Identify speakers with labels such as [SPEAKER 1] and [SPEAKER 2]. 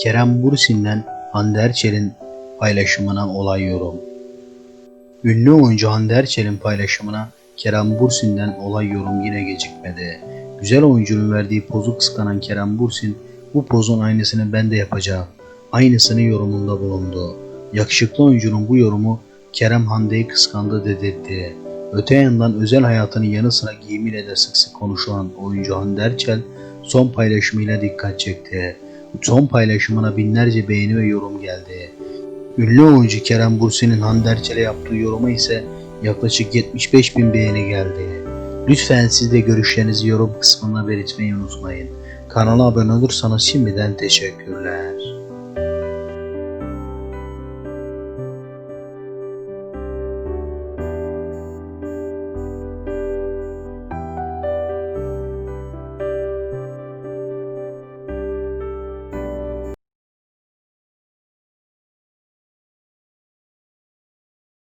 [SPEAKER 1] Kerem Bursin'den Hande Erçel'in paylaşımına olay yorum. Ünlü oyuncu Hande Erçel'in paylaşımına Kerem Bursin'den olay yorum yine gecikmedi. Güzel oyuncunun verdiği pozu kıskanan Kerem Bursin, bu pozun aynısını ben de yapacağım. Aynısını yorumunda bulundu. Yakışıklı oyuncunun bu yorumu Kerem Hande'yi kıskandı dedirtti. Öte yandan özel hayatının yanı sıra giyimiyle de sık sık konuşulan oyuncu Hande Erçel son paylaşımıyla dikkat çekti. Son paylaşımına binlerce beğeni ve yorum geldi. Ünlü oyuncu Kerem Bursin'in Hande Erçel'e yaptığı yoruma ise yaklaşık 75 bin beğeni geldi. Lütfen siz de görüşlerinizi yorum kısmına belirtmeyi unutmayın. Kanala abone olursanız şimdiden teşekkürler.